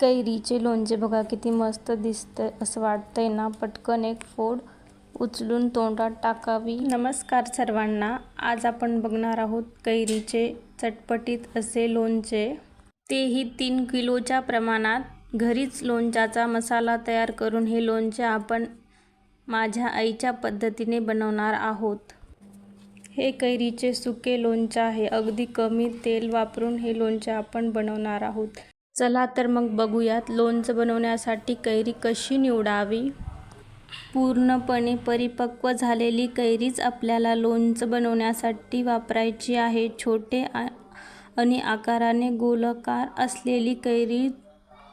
कैरीचे लोणचे बघा किती मस्त दिसतंय असं वाटतंय ना. पटकन एक फोड उचलून तोंडात टाकावी. नमस्कार सर्वांना. आज आपण बघणार आहोत कैरीचे चटपटीत असे लोणचे. तेही तीन किलोच्या प्रमाणात. घरीच लोणच्याचा मसाला तयार करून हे लोणचे आपण माझ्या आईच्या पद्धतीने बनवणार आहोत. हे कैरीचे सुके लोणचे आहे. अगदी कमी तेल वापरून हे लोणचे आपण बनवणार आहोत. चला तर मग बघूयात लोणचं बनवण्यासाठी कैरी कशी निवडावी? पूर्णपणे परिपक्व झालेली कैरीच आपल्याला लोणचं बनवण्यासाठी वापरायची आहे. छोटे आ- आणि आकाराने गोलाकार असलेली कैरी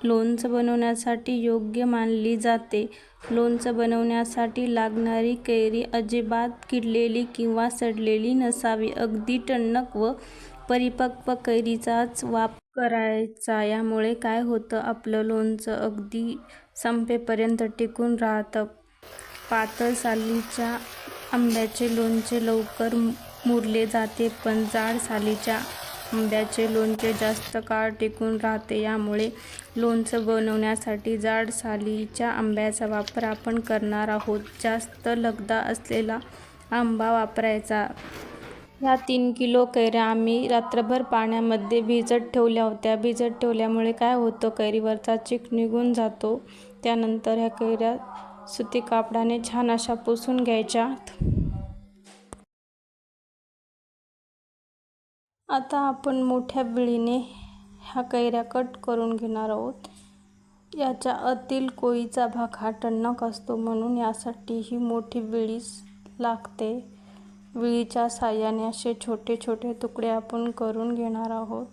लोणचं बनवण्यासाठी योग्य मानली जाते. लोणचं बनवण्यासाठी लागणारी कैरी अजिबात किडलेली किंवा सडलेली नसावी. अगदी टणक व परिपक्व कैरीचाच वापर करायचा. यामुळे काय होतं? आपलं लोणचं अगदी संपेपर्यंत टिकून राहतं. पातळ सालीच्या आंब्याचे लोणचे लवकर मुरले जाते पण जाड सालीच्या आंब्याचे लोणचे जास्त काळ टिकून राहते. यामुळे लोणचं बनवण्यासाठी जाड सालीच्या आंब्याचा वापर आपण करणार आहोत. जास्त लगदा असलेला आंबा वापरायचा. ह्या तीन किलो कैऱ्या आम्ही रात्रभर पाण्यामध्ये भिजत ठेवल्या होत्या. भिजत ठेवल्यामुळे काय होतं कैरीवरचा चिक निघून जातो. त्यानंतर ह्या कैऱ्या सुती कापडाने छान अशा पुसून घ्यायच्या आता आपण मोठ्या विळीने ह्या कैऱ्या कट करून घेणार आहोत. याच्या अतील कोळीचा भाग हा टणक असतो म्हणून यासाठी ही मोठी विळीच लागते. विळीच्या साह्याने असे छोटे छोटे तुकडे आपण करून घेणार आहोत.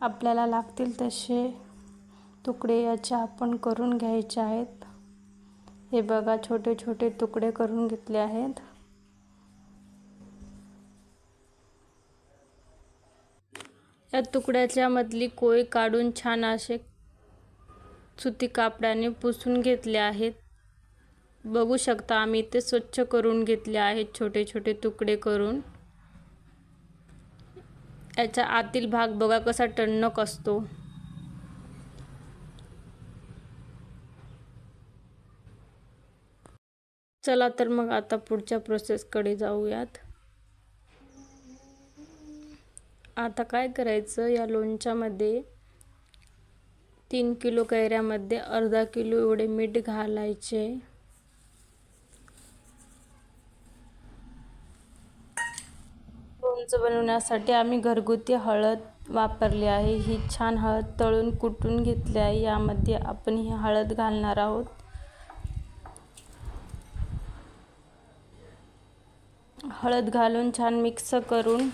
आपल्याला लागतील तसे तुकडे याचे आपण करून घ्यायचे आहेत. हे बघा छोटे छोटे तुकडे करून घेतले आहेत. या तुकड्याच्या मधली कोय काढून छान असे सुती कापडाने पुसून घेतले आहेत. बघू शकता आम्ही ते स्वच्छ करून घेतले आहेत छोटे छोटे तुकडे करून. याच्या आतील भाग बघा कसा टणक असतो. चला तर मग आता पुढच्या प्रोसेसकडे जाऊयात. आता काय करायचं? या लोणच्यामध्ये तीन किलो कैऱ्यामध्ये अर्धा किलो एवढे मीठ घालायचे. लोणचं बनवण्यासाठी आम्ही घरगुती हळद वापरली आहे. ही छान हळद तळून कुटून घेतली आहे. यामध्ये आपण ही हळद घालणार आहोत. हळद घालून छान मिक्स करून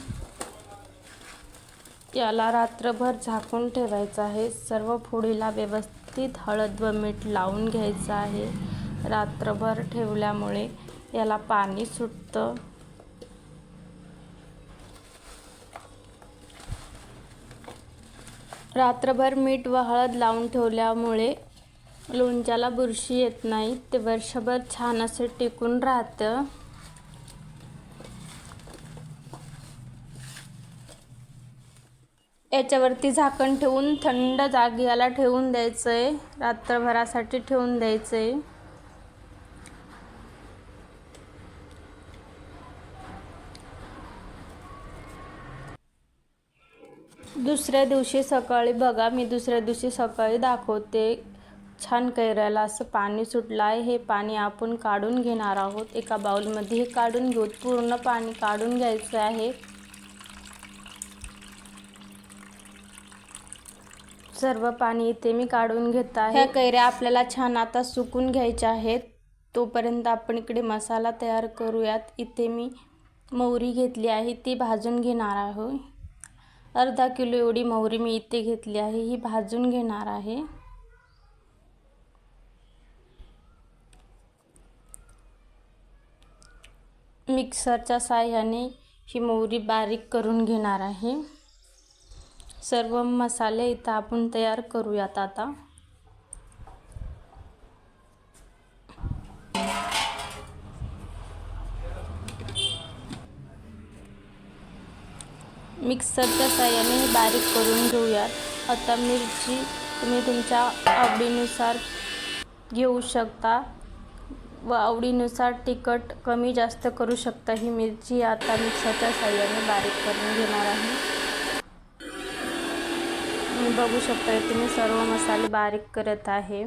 याला रात्रभर झाकून ठेवायचं आहे. सर्व फोडीला व्यवस्थित हळद व मीठ लावून घ्यायचं आहे. रात्रभर ठेवल्यामुळे याला पाणी सुटतं. रात्रभर मीठ व हळद लावून ठेवल्यामुळे लोणच्याला बुरशी येत नाही. ते वर्षभर छान असे टिकून राहतं. याच्यावरती झाकण ठेवून थंड जागी याला ठेवून द्यायचं आहे रात्रभरासाठी ठेवून द्यायचं आहे दुसऱ्या दिवशी सकाळी बघा मी दुसऱ्या दिवशी सकाळी दाखवते छान कैऱ्याला असं पाणी सुटलं आहे. हे पाणी आपण काढून घेणार आहोत. एका बाउलमध्ये हे काढून घेऊ पूर्ण पाणी काढून घ्यायचं आहे. सर्व पाणी इथे मी काढून घेत आहे. ह्या कैऱ्या आपल्याला छान आता सुकून घ्यायच्या आहेत. तोपर्यंत आपण इकडे मसाला तयार करूयात. इथे मी मोहरी घेतली आहे. ती भाजून घेणार आहोत अर्धा किलो एवढी मोहरी मी इथे घेतली आहे. ही भाजून घेणार आहे. मिक्सरच्या साह्याने ही मोहरी बारीक करून घेणार आहे. सर्व मसाले इथं आपण तयार करूयात आता. मिक्सरच्या साह्याने बारीक करून घेऊयात आता मिरची तुम्ही तुमच्या आवडीनुसार घेऊ शकता व आवडीनुसार तिखट कमी जास्त करू शकता. ही मिरची आता मिक्सरच्या साह्याने बारीक करून घेणार आहे. मी बघू शकता इथे मी सर्व मसाले बारीक करत आहे.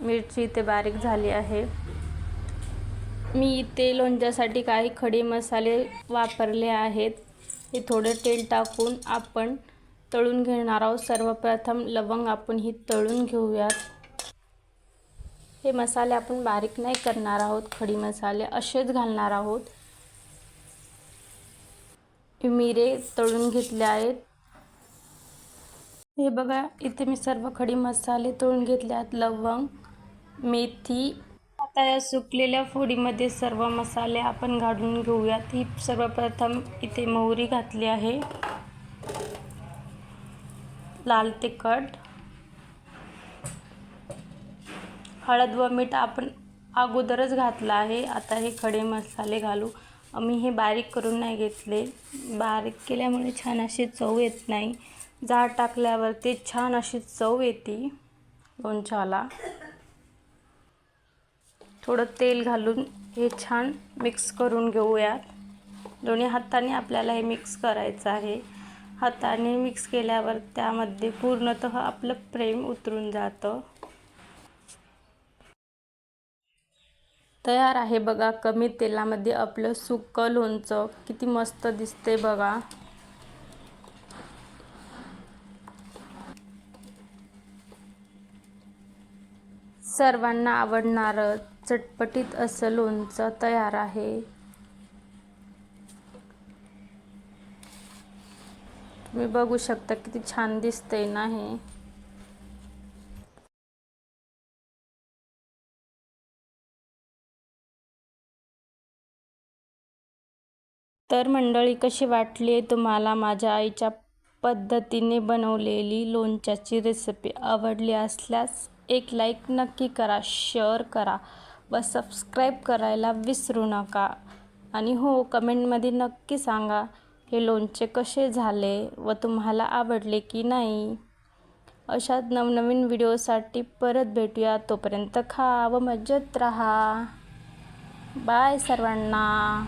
मिरची इथे बारीक झाली आहे. मी इथे लोणच्यासाठी काही खडे मसाले वापरले आहेत. हे थोडे तेल टाकून आपण तळून घेणार आहोत. सर्वप्रथम लवंग आपण ही तळून घेऊयात. हे मसाले आपण बारीक नाही करणार आहोत. खडी मसाले असेच घालणार आहोत. मिरे तळून घेतले आहेत. हे बघा इथे मी सर्व खडी मसाले तळून घेतले आहेत लवंग मेथी आता या सुकलेल्या फोडीमध्ये सर्व मसाले आपण घालून घेऊयात. ही सर्वप्रथम इथे मोहरी घातली आहे. लाल तिखट. हळद व मीठ आपण अगोदरच घातलं आहे. आता हे खडे मसाले घालू. मी हे बारीक करून नाही घेतले. बारीक केल्यामुळे छान अशी चव येत नाही. जाड टाकल्यावर ते छान अशी चव येते. लोणच्याला. थोडं तेल घालून हे छान मिक्स करून घेऊयात. दोन्ही हाताने आपल्याला हे मिक्स करायचं आहे. हाताने मिक्स केल्यावर त्यामध्ये पूर्णतः आपलं प्रेम उतरून जातं. तयार आहे बघा कमी तेलामध्ये आपलं सुक्कं लोणचं. किती मस्त दिसते बघा. सर्वांना आवडणारं चटपटीत असं लोणचं तयार आहे. तुम्ही बघू शकता किती छान दिसतंय ना हे. तर मंडळी कशी वाटली आहे तुम्हाला माझ्या आईच्या पद्धतीने बनवलेली लोणच्याची रेसिपी आवडली असल्यास एक लाईक नक्की करा शेअर करा. व सबस्क्राईब करायला विसरू नका. आणि हो कमेंटमध्ये नक्की सांगा हे लोणचे कसे झाले व तुम्हाला आवडले की नाही? अशाच नवनवीन व्हिडिओसाठी परत भेटूया. तोपर्यंत खा व मजेत राहा. बाय सर्वांना.